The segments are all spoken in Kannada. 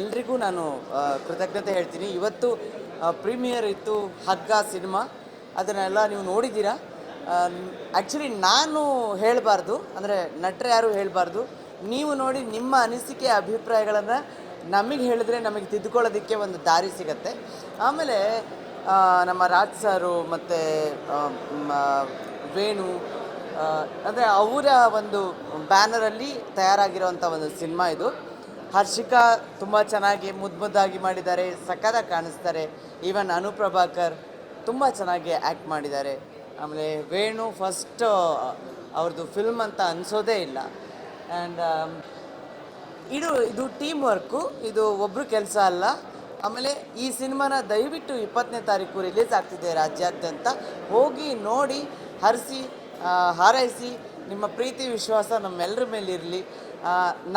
ಎಲ್ರಿಗೂ ನಾನು ಕೃತಜ್ಞತೆ ಹೇಳ್ತೀನಿ. ಇವತ್ತು ಪ್ರೀಮಿಯರ್ ಇತ್ತು ಹಗ್ಗ ಸಿನಿಮಾ. ಅದನ್ನೆಲ್ಲ ನೀವು ನೋಡಿದ್ದೀರಾ? ಆ್ಯಕ್ಚುಲಿ ನಾನು ಹೇಳಬಾರ್ದು, ಅಂದರೆ ನಟರು ಯಾರು ಹೇಳಬಾರ್ದು. ನೀವು ನೋಡಿ ನಿಮ್ಮ ಅನಿಸಿಕೆ, ಅಭಿಪ್ರಾಯಗಳನ್ನು ನಮಗೆ ಹೇಳಿದ್ರೆ ನಮಗೆ ತಿದ್ದುಕೊಳ್ಳೋದಕ್ಕೆ ಒಂದು ದಾರಿ ಸಿಗತ್ತೆ. ಆಮೇಲೆ ನಮ್ಮ ರಾಜ್ ಸಾರು ಮತ್ತು ವೇಣು ಅಂದರೆ ಅವರ ಒಂದು ಬ್ಯಾನರಲ್ಲಿ ತಯಾರಾಗಿರೋವಂಥ ಒಂದು ಸಿನಿಮಾ ಇದು. ಹರ್ಷಿಕಾ ತುಂಬ ಚೆನ್ನಾಗಿ ಮುದ್ದು ಮುದ್ದಾಗಿ ಮಾಡಿದ್ದಾರೆ ಸಕ್ಕತ್ತಾಗಿ ಕಾಣಿಸ್ತಾರೆ. ಈವನ್ ಅನುಪ್ರಭಾಕರ್ ತುಂಬ ಚೆನ್ನಾಗಿ ಆ್ಯಕ್ಟ್ ಮಾಡಿದ್ದಾರೆ. ಆಮೇಲೆ ವೇಣು ಫಸ್ಟ್ ಅವ್ರದ್ದು ಫಿಲ್ಮ್ ಅಂತ ಅನಿಸೋದೇ ಇಲ್ಲ. ಆ್ಯಂಡ್ ಇದು ಇದು ಟೀಮ್ ವರ್ಕು ಇದು ಒಬ್ಬರು ಕೆಲಸ ಅಲ್ಲ. ಆಮೇಲೆ ಈ ಸಿನಿಮಾನ ದಯವಿಟ್ಟು ಇಪ್ಪತ್ತನೇ ತಾರೀಕು ರಿಲೀಸ್ ಆಗ್ತಿದೆ ರಾಜ್ಯಾದ್ಯಂತ. ಹೋಗಿ ನೋಡಿ, ಹರಿಸಿ ಹಾರೈಸಿ, ನಿಮ್ಮ ಪ್ರೀತಿ, ವಿಶ್ವಾಸ ನಮ್ಮೆಲ್ಲರ ಮೇಲಿರಲಿ.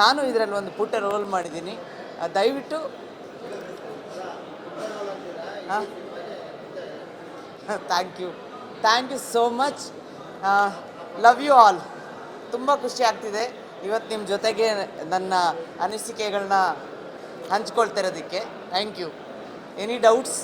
ನಾನು ಇದರಲ್ಲಿ ಒಂದು ಪುಟ್ಟ ರೋಲ್ ಮಾಡಿದ್ದೀನಿ. ದಯವಿಟ್ಟು ಹಾಂ? Thank you thank you so much love you all ತುಂಬ ಖುಷಿ ಆಗ್ತಿದೆ. ಇವತ್ತು ನಿಮ್ಮ ಜೊತೆಗೆ ನನ್ನ ಅನಿಸಿಕೆಗಳನ್ನ ಹಂಚ್ಕೊಳ್ತಿರೋದಕ್ಕೆ ಥ್ಯಾಂಕ್ ಯು ಎನಿ ಡೌಟ್ಸ್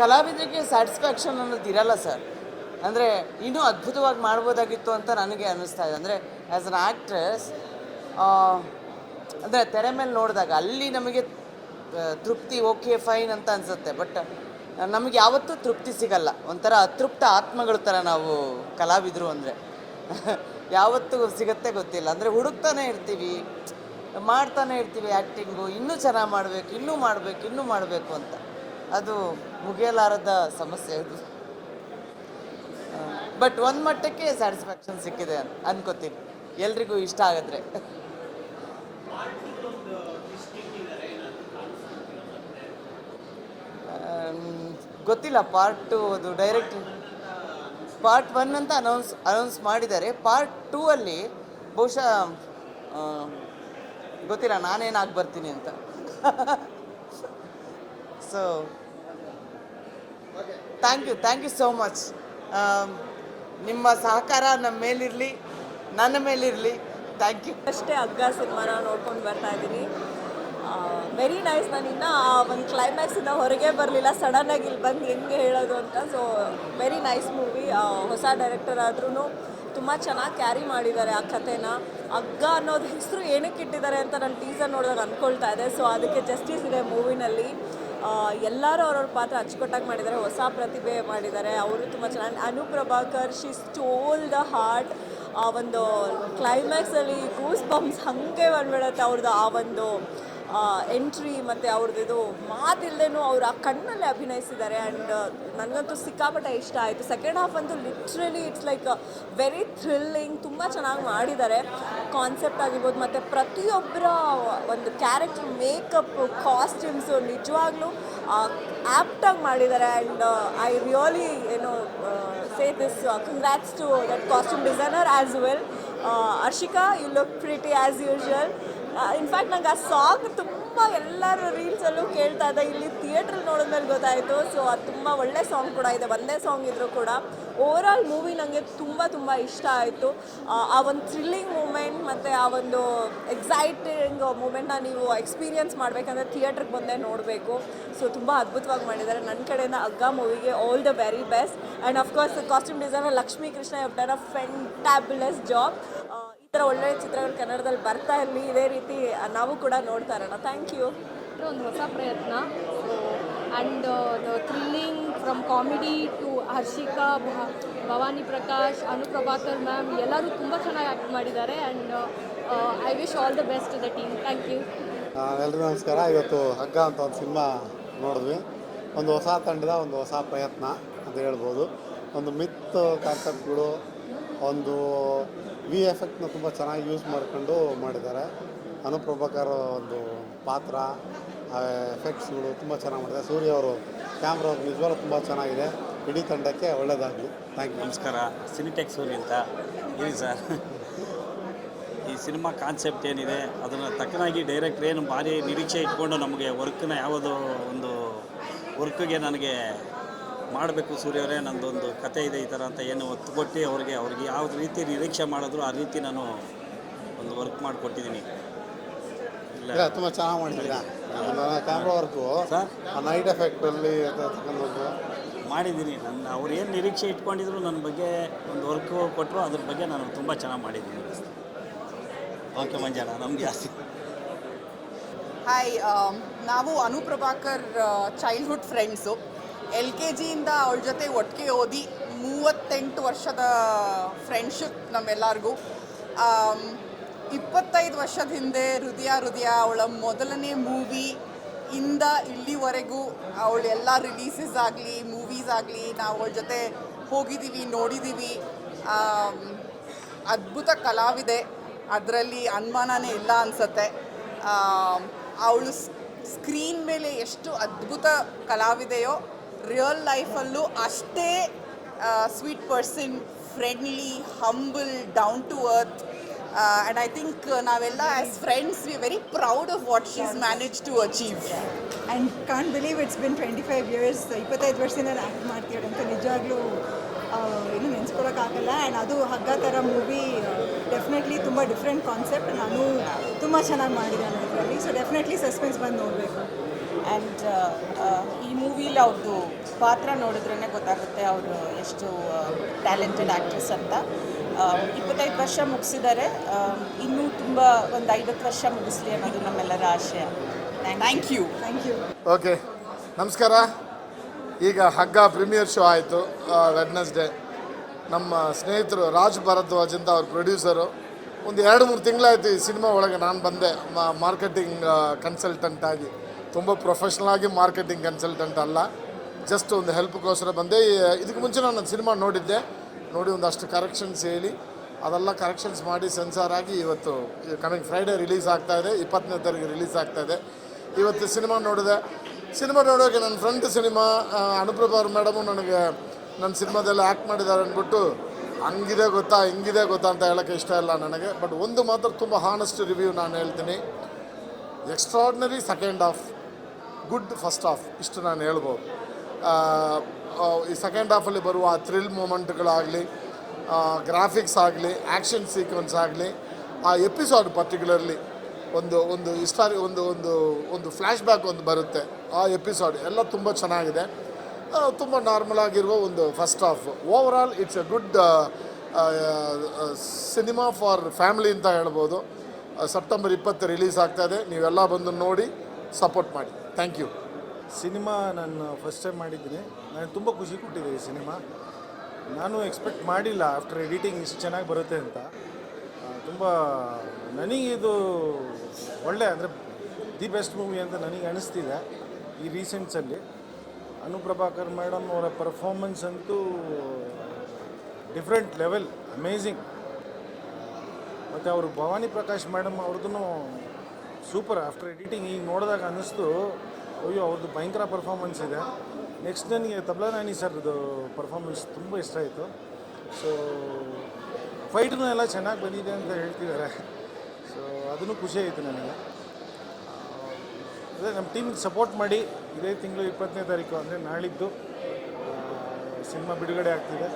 ಕಲಾವಿದರಿಗೆ ಸ್ಯಾಟಿಸ್ಫ್ಯಾಕ್ಷನ್ ಅನ್ನೋದು ಇರಲ್ಲ ಸರ್. ಅಂದರೆ ಇನ್ನೂ ಅದ್ಭುತವಾಗಿ ಮಾಡ್ಬೋದಾಗಿತ್ತು ಅಂತ ನನಗೆ ಅನ್ನಿಸ್ತಾ ಇದೆ. ಅಂದರೆ ಆ್ಯಸ್ ಅನ್ ಆ್ಯಕ್ಟ್ರೆಸ್ ಅಂದರೆ ತೆರೆ ಮೇಲೆ ನೋಡಿದಾಗ ಅಲ್ಲಿ ನಮಗೆ ತೃಪ್ತಿ ಓಕೆ ಫೈನ್ ಅಂತ ಅನಿಸುತ್ತೆ. ಬಟ್ ನಮಗೆ ಯಾವತ್ತೂ ತೃಪ್ತಿ ಸಿಗಲ್ಲ. ಒಂಥರ ಅತೃಪ್ತ ಆತ್ಮಗಳ ಥರ ನಾವು ಕಲಾವಿದರು ಅಂದರೆ. ಯಾವತ್ತೂ ಸಿಗತ್ತೆ ಗೊತ್ತಿಲ್ಲ. ಅಂದರೆ ಹುಡುಕ್ತಾನೆ ಇರ್ತೀವಿ, ಮಾಡ್ತಾನೆ ಇರ್ತೀವಿ ಆ್ಯಕ್ಟಿಂಗು ಇನ್ನೂ ಚೆನ್ನಾಗಿ ಮಾಡಬೇಕು, ಇನ್ನೂ ಮಾಡಬೇಕು ಇನ್ನೂ ಮಾಡಬೇಕು ಅಂತ. ಅದು ಮುಗಿಯಲಾರದ ಸಮಸ್ಯೆ ಅದು. ಬಟ್ ಒಂದು ಮಟ್ಟಕ್ಕೆ ಸ್ಯಾಟಿಸ್ಫ್ಯಾಕ್ಷನ್ ಸಿಕ್ಕಿದೆ ಅಂತ ಅನ್ಕೋತೀನಿ. ಎಲ್ರಿಗೂ ಇಷ್ಟ ಆಗಿದ್ರೆ. ಗೊತ್ತಿಲ್ಲ ಪಾರ್ಟ್ ಟು ಅದು ಡೈರೆಕ್ಟ್ ಪಾರ್ಟ್ ಒನ್ ಅಂತ ಅನೌನ್ಸ್ ಅನೌನ್ಸ್ ಮಾಡಿದ್ದಾರೆ. ಪಾರ್ಟ್ ಟೂ ಅಲ್ಲಿ ಬಹುಶಃ ಗೊತ್ತಿಲ್ಲ ನಾನೇನಾಗಿ ಬರ್ತೀನಿ ಅಂತ. So thank you thank you so much ನಿಮ್ಮ ಸಹಕಾರ ನಮ್ಮ ಮೇಲಿರಲಿ, ನನ್ನ ಮೇಲಿರಲಿ. ಥ್ಯಾಂಕ್ ಯು ಅಷ್ಟೇ ಹಗ್ಗ ಸಿನಿಮಾನ ನೋಡ್ಕೊಂಡು ಬರ್ತಾ ಇದ್ದೀನಿ. ವೆರಿ ನೈಸ್ ನಾನು ಇನ್ನೂ ಆ ಒಂದು ಕ್ಲೈಮ್ಯಾಕ್ಸಿಂದ ಹೊರಗೆ ಬರಲಿಲ್ಲ. ಸಡನ್ನಾಗಿ ಇಲ್ಲಿ ಬಂದು ಹೆಂಗೆ ಹೇಳೋದು ಅಂತ. ಸೊ ವೆರಿ ನೈಸ್ ಮೂವಿ ಹೊಸ ಡೈರೆಕ್ಟರ್ ಆದ್ರೂ ತುಂಬ ಚೆನ್ನಾಗಿ ಕ್ಯಾರಿ ಮಾಡಿದ್ದಾರೆ ಆ ಕಥೆನ. ಹಗ್ಗ ಅನ್ನೋದು ಹೆಸರು ಏನಕ್ಕೆ ಇಟ್ಟಿದ್ದಾರೆ ಅಂತ ನಾನು ಟೀಸರ್ ನೋಡಿದಾಗ ಅಂದ್ಕೊಳ್ತಾ ಇದೆ. ಸೊ ಅದಕ್ಕೆ ಜಸ್ಟಿಸ್ ಇದೆ ಮೂವಿನಲ್ಲಿ ಎಲ್ಲರೂ ಅವ್ರವ್ರ ಪಾತ್ರ ಅಚ್ಚುಕಟ್ಟಾಗಿ ಮಾಡಿದ್ದಾರೆ. ಹೊಸ ಪ್ರತಿಭೆ ಮಾಡಿದ್ದಾರೆ. ಅವರು ತುಂಬ ಚೆನ್ನಾಗಿ Anu Prabhakar she stole the heart ಆ ಒಂದು ಕ್ಲೈಮ್ಯಾಕ್ಸಲ್ಲಿ ಗೂಸ್ ಬಂಪ್ಸ್ ಹಾಗೆ ಬಂದ್ಬಿಡುತ್ತೆ ಅವ್ರದ್ದು ಆ ಒಂದು ಎಂಟ್ರಿ ಮತ್ತು ಅವ್ರದ್ದು ಇದು ಮಾತಿಲ್ದೇನೂ ಅವ್ರು ಆ ಕಣ್ಣಲ್ಲಿ ಅಭಿನಯಿಸಿದ್ದಾರೆ ಆ್ಯಂಡ್ ನನಗಂತೂ ಸಿಕ್ಕಾಪಟ್ಟೆ ಇಷ್ಟ ಆಯಿತು. ಸೆಕೆಂಡ್ ಹಾಫ್ ಅಂತೂ literally it's like very thrilling ತುಂಬ ಚೆನ್ನಾಗಿ ಮಾಡಿದ್ದಾರೆ. ಕಾನ್ಸೆಪ್ಟ್ ಆಗಿರ್ಬೋದು, ಮತ್ತು ಪ್ರತಿಯೊಬ್ಬರ ಒಂದು ಕ್ಯಾರೆಕ್ಟರ್ ಮೇಕಪ್ ಕಾಸ್ಟ್ಯೂಮ್ಸು ನಿಜವಾಗ್ಲೂ ಆ್ಯಪ್ಟಾಗಿ ಮಾಡಿದ್ದಾರೆ ಆ್ಯಂಡ್ ಐ ರಿಯಲಿ ಏನು say this congrats to that costume designer as well Arshika you look pretty as usual in fact ನಂಗೆ ಆ ಸಾಂಗ್ ತುಂಬ ಎಲ್ಲರೂ ರೀಲ್ಸಲ್ಲೂ ಕೇಳ್ತಾ ಇದ್ದೆ. ಇಲ್ಲಿ ಥಿಯೇಟ್ರಲ್ಲಿ ನೋಡಿದ್ಮೇಲೆ ಗೊತ್ತಾಯಿತು. ಸೊ ಅದು ತುಂಬ ಒಳ್ಳೆ ಸಾಂಗ್ ಕೂಡ ಇದೆ. ಒಂದೇ ಸಾಂಗ್ ಇದ್ದರೂ ಕೂಡ. ಓವರಾಲ್ ಮೂವಿ ನನಗೆ ತುಂಬ ತುಂಬ ಇಷ್ಟ ಆಯಿತು. ಆ ಒಂದು ಥ್ರಿಲ್ಲಿಂಗ್ ಮೂಮೆಂಟ್ ಮತ್ತು ಆ ಒಂದು ಎಕ್ಸೈಟಿಂಗ್ ಮೂಮೆಂಟ್ನ ನೀವು ಎಕ್ಸ್ಪೀರಿಯನ್ಸ್ ಮಾಡಬೇಕಂದ್ರೆ ಥಿಯೇಟ್ರಿಗೆ ಬಂದೇ ನೋಡಬೇಕು. ಸೊ ತುಂಬ ಅದ್ಭುತವಾಗಿ ಮಾಡಿದ್ದಾರೆ. ನನ್ನ ಕಡೆಯಿಂದ ಅಗ್ಗ ಮೂವಿಗೆ all the very best and of course costume designer Lakshmi Krishna a fantabulous job ಈ ಥರ ಒಳ್ಳೆಯ ಚಿತ್ರಗಳು ಕನ್ನಡದಲ್ಲಿ ಬರ್ತಾ ಇರಲಿ ಇದೇ ರೀತಿ ನಾವು ಕೂಡ ನೋಡ್ತಾ ಇರೋಣ. ಥ್ಯಾಂಕ್ ಯು ಒಂದು ಹೊಸ ಪ್ರಯತ್ನ. And the thrilling from comedy to Harshika ಭ- ಭವಾನಿ ಪ್ರಕಾಶ್ ಅನುಪ್ರಭಾಕರ್ ಮ್ಯಾಮ್ ಎಲ್ಲರೂ ತುಂಬ ಚೆನ್ನಾಗಿ ಆ್ಯಕ್ಟ್ ಮಾಡಿದ್ದಾರೆ. And I wish all the best the team thank you ಎಲ್ರಿಗೂ ನಮಸ್ಕಾರ. ಇವತ್ತು ಹಗ್ಗ ಅಂತ ಒಂದು ಸಿನಿಮಾ ನೋಡಿದ್ವಿ. ಒಂದು ಹೊಸ ತಂಡದ ಒಂದು ಹೊಸ ಪ್ರಯತ್ನ ಅಂತ ಹೇಳ್ಬೋದು. ಒಂದು ಮಿತ್ ಕಾನ್ಸೆಪ್ಟ್ಗಳು ಒಂದು ವಿ ಎಫೆಕ್ಟ್ನ ತುಂಬ ಚೆನ್ನಾಗಿ ಯೂಸ್ ಮಾಡ್ಕೊಂಡು ಮಾಡಿದ್ದಾರೆ. ಅನುಪ್ರಭಾಕರ್ ಒಂದು ಪಾತ್ರ ಎಫೆಕ್ಟ್ಸ್ಗಳು ತುಂಬ ಚೆನ್ನಾಗಿ ಮಾಡಿದ್ದಾರೆ. ಸೂರ್ಯ ಅವರು ಕ್ಯಾಮ್ರಾ ನಿಜವಾಗ್ಲೂ ತುಂಬ ಚೆನ್ನಾಗಿದೆ. ಇಡೀ ತಂಡಕ್ಕೆ ಒಳ್ಳೆಯದಾಗಲಿ ಥ್ಯಾಂಕ್ ಯು ನಮಸ್ಕಾರ. ಸಿನಿಟೆಕ್ ಸೂರ್ಯ ಅಂತ. ಹೇಳಿ ಸರ್ ಈ ಸಿನಿಮಾ ಕಾನ್ಸೆಪ್ಟ್ ಏನಿದೆ, ಅದನ್ನು ತಕ್ಕನಾಗಿ ಡೈರೆಕ್ಟ್ರ್ ಏನು ಭಾರಿ ನಿರೀಕ್ಷೆ ಇಟ್ಕೊಂಡು ನಮಗೆ ವರ್ಕ್ನ ಯಾವುದೋ ಒಂದು ವರ್ಕ್ಗೆ ನನಗೆ ಮಾಡಬೇಕು ಸೂರ್ಯವರೇ ನಂದೊಂದು ಕತೆ ಇದೆ ಈ ಥರ ಅಂತ ಏನು ಒತ್ತು ಕೊಟ್ಟು ಅವ್ರಿಗೆ ಅವ್ರಿಗೆ ಯಾವ ರೀತಿ ನಿರೀಕ್ಷೆ ಮಾಡಿದ್ರು ಆ ರೀತಿ ನಾನು ಒಂದು ವರ್ಕ್ ಮಾಡಿಕೊಟ್ಟಿದ್ದೀನಿ. ಇಲ್ಲ. ಇಲ್ಲ ತುಂಬ ಚೆನ್ನಾಗಿ ಮಾಡಿದ್ದೀರಾ? Camera work sir? ಆ ನೈಟ್ ಎಫೆಕ್ಟಲ್ಲಿ ತಗೊಂಡು ಮಾಡಿದ್ದೀನಿ. ನನ್ನ ಅವ್ರು ಏನು ನಿರೀಕ್ಷೆ ಇಟ್ಕೊಂಡಿದ್ರು ನನ್ನ ಬಗ್ಗೆ ಒಂದು ವರ್ಕು ಕೊಟ್ಟರು ಅದ್ರ ಬಗ್ಗೆ ನಾನು ತುಂಬ ಚೆನ್ನಾಗಿ ಮಾಡಿದ್ದೀನಿ. ಓಕೆ ಮಂಜಾನ ನಮ್ಗೆ ಜಾಸ್ತಿ ಹಾಯ್ ನಾವು Anu Prabhakar childhood friends L K ಜಿಯಿಂದ ಅವಳ ಜೊತೆ ಒಟ್ಟಿಗೆ ಓದಿ ಮೂವತ್ತೆಂಟು ವರ್ಷದ ಫ್ರೆಂಡ್ಶಿಪ್ ನಮ್ಮೆಲ್ಲರಿಗೂ. ಇಪ್ಪತ್ತೈದು ವರ್ಷದ ಹಿಂದೆ ಹೃದಯ ಹೃದಯ ಅವಳ ಮೊದಲನೇ ಮೂವಿ ಇಂದ ಇಲ್ಲಿವರೆಗೂ ಅವಳ ಎಲ್ಲ ರಿಲೀಸಸ್ ಆಗಲಿ ಮೂವೀಸ್ ಆಗಲಿ ನಾವು ಅವಳ ಜೊತೆ ಹೋಗಿದ್ದೀವಿ ನೋಡಿದ್ದೀವಿ ಅದ್ಭುತ ಕಲಾವಿದೆ. ಅದರಲ್ಲಿ ಅನುಮಾನನೇ ಇಲ್ಲ ಅನಿಸುತ್ತೆ. ಅವಳು ಸ್ಕ್ರೀನ್ ಮೇಲೆ ಎಷ್ಟು ಅದ್ಭುತ ಕಲಾವಿದೆಯೋ ರಿಯಲ್ ಲೈಫಲ್ಲೂ ಅಷ್ಟೇ sweet person friendly humble down to earth and I think ನಾವೆಲ್ಲ as friends we very proud of what she's manage to achieve and can't believe it's been twenty five years ಇಪ್ಪತ್ತೈದು ವರ್ಷದಿಂದ ಆ್ಯಕ್ಟ್ ಮಾಡ್ತೀವಿ ಅಂತ ನಿಜವಾಗ್ಲೂ ಏನು ನೆನೆಸ್ಕೊಳಕ್ಕಾಗಲ್ಲ. ಆ್ಯಂಡ್ ಅದು ಹಗ್ಗ ಥರ ಮೂವಿ ಡೆಫಿನೆಟ್ಲಿ ತುಂಬ ಡಿಫ್ರೆಂಟ್ ಕಾನ್ಸೆಪ್ಟ್ ನಾನು ತುಂಬ ಚೆನ್ನಾಗಿ ಮಾಡಿದೆ ಇದರಲ್ಲಿ. ಸೊ ಡೆಫಿನೆಟ್ಲಿ ಸಸ್ಪೆನ್ಸ್ ಬಂದು ನೋಡಬೇಕು. ಆ್ಯಂಡ್ ಈ ಮೂವೀಲಿ ಅವ್ರದ್ದು ಪಾತ್ರ ನೋಡಿದ್ರೇ ಗೊತ್ತಾಗುತ್ತೆ ಅವರು ಎಷ್ಟು ಟ್ಯಾಲೆಂಟೆಡ್ ಆ್ಯಕ್ಟ್ರೆಸ್ ಅಂತ. ಇಪ್ಪತ್ತೈದು ವರ್ಷ ಮುಗಿಸಿದ್ದಾರೆ ಇನ್ನೂ ತುಂಬ ಒಂದು ಐವತ್ತು ವರ್ಷ ಮುಗಿಸ್ಲಿ ಅನ್ನೋದು ನಮ್ಮೆಲ್ಲರ ಆಶಯ thank you thank you okay ನಮಸ್ಕಾರ. ಈಗ ಹಗ್ಗ ಪ್ರೀಮಿಯರ್ ಶೋ ಆಯಿತು ವೆಡ್ನೆಸ್ಡೇ ನಮ್ಮ ಸ್ನೇಹಿತರು ರಾಜ್ ಭರದ್ವಾಜ್ ಅಂತ ಅವ್ರ ಪ್ರೊಡ್ಯೂಸರು. ಒಂದು ಎರಡು ಮೂರು ತಿಂಗಳಾಯಿತು ಈ ಸಿನಿಮಾ ಒಳಗೆ ನಾನು ಬಂದೆ. ಮಾರ್ಕೆಟಿಂಗ್ ಕನ್ಸಲ್ಟೆಂಟ್ ಆಗಿ. ತುಂಬ ಪ್ರೊಫೆಷ್ನಲ್ ಆಗಿ ಮಾರ್ಕೆಟಿಂಗ್ ಕನ್ಸಲ್ಟೆಂಟ್ ಅಲ್ಲ. ಜಸ್ಟ್ ಒಂದು ಹೆಲ್ಪ್ಗೋಸ್ಕರ ಬಂದೆ. ಇದಕ್ಕೆ ಮುಂಚೆ ನಾನು ಸಿನಿಮಾ ನೋಡಿದ್ದೆ. ನೋಡಿ ಒಂದಷ್ಟು ಕರೆಕ್ಷನ್ಸ್ ಹೇಳಿ. ಅದೆಲ್ಲ ಕರೆಕ್ಷನ್ಸ್ ಮಾಡಿ ಸೆನ್ಸಾರ್ ಆಗಿ ಇವತ್ತು ಕಮಿಂಗ್ ಫ್ರೈಡೇ ರಿಲೀಸ್ ಆಗ್ತಾ ಇದೆ. ಇಪ್ಪತ್ತನೇ ತಾರೀಕು ರಿಲೀಸ್ ಆಗ್ತಾ ಇದೆ. ಇವತ್ತು ಸಿನಿಮಾ ನೋಡಿದೆ. ಸಿನಿಮಾ ನೋಡೋಕೆ ನನ್ನ ಫ್ರೆಂಡ್ ಸಿನಿಮಾ ಅನುಪ್ರಭಾ ಅವ್ರ ಮೇಡಮು ನನಗೆ ನನ್ನ ಸಿನಿಮಾದಲ್ಲಿ ಆ್ಯಕ್ಟ್ ಮಾಡಿದ್ದಾರೆ ಅಂದ್ಬಿಟ್ಟು, ಹಂಗಿದೆ ಗೊತ್ತಾ, ಹಿಂಗಿದೆ ಗೊತ್ತಾ ಅಂತ ಹೇಳೋಕ್ಕೆ ಇಷ್ಟ ಇಲ್ಲ ನನಗೆ. ಬಟ್ ಒಂದು ಮಾತ್ರ ತುಂಬ ಹಾನೆಸ್ಟ್ ರಿವ್ಯೂ ನಾನು ಹೇಳ್ತೀನಿ. Extraordinary second half good first half ಇಷ್ಟು ನಾನು ಹೇಳ್ಬೋದು. ಈ ಸೆಕೆಂಡ್ ಹಾಫಲ್ಲಿ ಬರುವ ಆ ಥ್ರಿಲ್ ಮೂಮೆಂಟ್ಗಳಾಗಲಿ ಗ್ರಾಫಿಕ್ಸ್ ಆಗಲಿ ಆ್ಯಕ್ಷನ್ ಸೀಕ್ವೆನ್ಸ್ ಆಗಲಿ, ಆ ಎಪಿಸೋಡ್ ಪರ್ಟಿಕ್ಯುಲರ್ಲಿ ಒಂದು ಒಂದು ಹಿಸ್ಟಾರಿ ಒಂದು ಒಂದು ಒಂದು ಫ್ಲ್ಯಾಶ್ ಬ್ಯಾಕ್ ಒಂದು ಬರುತ್ತೆ. ಆ ಎಪಿಸೋಡ್ ಎಲ್ಲ ತುಂಬ ಚೆನ್ನಾಗಿದೆ. ತುಂಬ ನಾರ್ಮಲ್ ಆಗಿರುವ ಒಂದು first half over all it's a good cinema for family ಅಂತ ಹೇಳ್ಬೋದು. ಸೆಪ್ಟೆಂಬರ್ ಇಪ್ಪತ್ತು ರಿಲೀಸ್ ಆಗ್ತಾ ಇದೆ. ನೀವೆಲ್ಲ ಬಂದು ನೋಡಿ ಸಪೋರ್ಟ್ ಮಾಡಿ. ಥ್ಯಾಂಕ್ ಯು ಸಿನಿಮಾ ನಾನು ಫಸ್ಟ್ ಟೈಮ್ ಮಾಡಿದ್ದೀನಿ. ನಾನು ತುಂಬ ಖುಷಿ ಕೊಟ್ಟಿದೆ ಈ ಸಿನಿಮಾ ನಾನು ಎಕ್ಸ್ಪೆಕ್ಟ್ ಮಾಡಿಲ್ಲ ಆಫ್ಟರ್ ಎಡಿಟಿಂಗ್ ಇಷ್ಟು ಚೆನ್ನಾಗಿ ಬರುತ್ತೆ ಅಂತ. ತುಂಬ ನನಗಿದು ಒಳ್ಳೆ ಅಂದರೆ ದಿ ಬೆಸ್ಟ್ ಮೂವಿ ಅಂತ ನನಗೆ ಅನಿಸ್ತಿದೆ ಈ ರೀಸೆಂಟ್ಸಲ್ಲಿ ಅನುಪ್ರಭಾಕರ್ ಮೇಡಮ್ ಅವರ ಪರ್ಫಾರ್ಮೆನ್ಸ್ ಅಂತೂ ಡಿಫ್ರೆಂಟ್ ಲೆವೆಲ್ ಅಮೇಝಿಂಗ್ ಮತ್ತು ಅವರು ಭವಾನಿ ಪ್ರಕಾಶ್ ಮೇಡಮ್ ಅವ್ರದ್ದು ಸೂಪರ್ ಆಫ್ಟರ್ ಎಡಿಟಿಂಗ್ ಈಗ ನೋಡಿದಾಗ ಅನ್ನಿಸ್ತು, ಅಯ್ಯೋ, ಅವ್ರದ್ದು ಭಯಂಕರ ಪರ್ಫಾರ್ಮೆನ್ಸ್ ಇದೆ. ನೆಕ್ಸ್ಟ್ ನನಗೆ ತಬ್ಲಾ ನಾನಿ ಸರ್ದು ಪರ್ಫಾರ್ಮೆನ್ಸ್ ತುಂಬ ಇಷ್ಟ ಆಯಿತು. ಸೊ ಫೈಟ್ನು ಎಲ್ಲ ಚೆನ್ನಾಗಿ ಬಂದಿದೆ ಅಂತ ಹೇಳ್ತಿದ್ದಾರೆ. ಸೊ ಅದನ್ನು ಖುಷಿ ಆಯಿತು ನನಗೆ. ಅದೇ ನಮ್ಮ ಟೀಮಿಗೆ ಸಪೋರ್ಟ್ ಮಾಡಿ ಇದೇ ತಿಂಗಳು ಇಪ್ಪತ್ತನೇ ತಾರೀಕು ಅಂದರೆ ನಾಳಿದ್ದು ಸಿನಿಮಾ ಬಿಡುಗಡೆ ಆಗ್ತಿದೆ.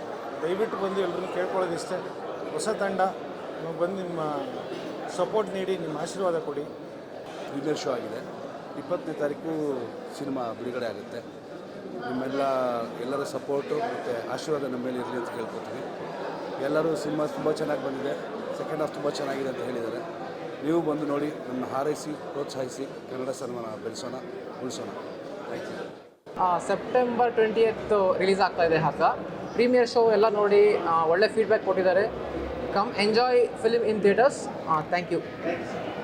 ದಯವಿಟ್ಟು ಬಂದು ಎಲ್ಲರೂ ಕೇಳ್ಕೊಳ್ಳೋದು ಇಷ್ಟೇ ಹೊಸ ತಂಡ, ನೀವು ಬಂದು ನಿಮ್ಮ ಸಪೋರ್ಟ್ ನೀಡಿ, ನಿಮ್ಮ ಆಶೀರ್ವಾದ ಕೊಡಿ. ಪ್ರೀಮಿಯರ್ ಶೋ ಆಗಿದೆ. ಇಪ್ಪತ್ತನೇ ತಾರೀಕು ಸಿನಿಮಾ ಬಿಡುಗಡೆ ಆಗುತ್ತೆ. ನಿಮ್ಮೆಲ್ಲ ಎಲ್ಲರ ಸಪೋರ್ಟು ಮತ್ತು ಆಶೀರ್ವಾದ ನಮ್ಮ ಮೇಲೆ ಇರಲಿ ಅಂತ ಕೇಳ್ಕೊತೀವಿ. ಎಲ್ಲರೂ ಸಿನಿಮಾ ತುಂಬ ಚೆನ್ನಾಗಿ ಬಂದಿದೆ. ಸೆಕೆಂಡ್ ಹಾಫ್ ತುಂಬ ಚೆನ್ನಾಗಿದೆ ಅಂತ ಹೇಳಿದ್ದಾರೆ. ನೀವು ಬಂದು ನೋಡಿ ನಮ್ಮನ್ನು ಹಾರೈಸಿ, ಪ್ರೋತ್ಸಾಹಿಸಿ, ಕನ್ನಡ ಸನ್ಮಾನ ಬೆಳೆಸೋಣ, ಉಳಿಸೋಣ. ಸೆಪ್ಟೆಂಬರ್ ಟ್ವೆಂಟಿ ಏತ್ ರಿಲೀಸ್ ಆಗ್ತಾ ಇದೆ ಹಾಕ ಪ್ರೀಮಿಯರ್ ಶೋ ಎಲ್ಲ ನೋಡಿ ಒಳ್ಳೆ ಫೀಡ್ಬ್ಯಾಕ್ ಕೊಟ್ಟಿದ್ದಾರೆ. Come enjoy film in theatres thank you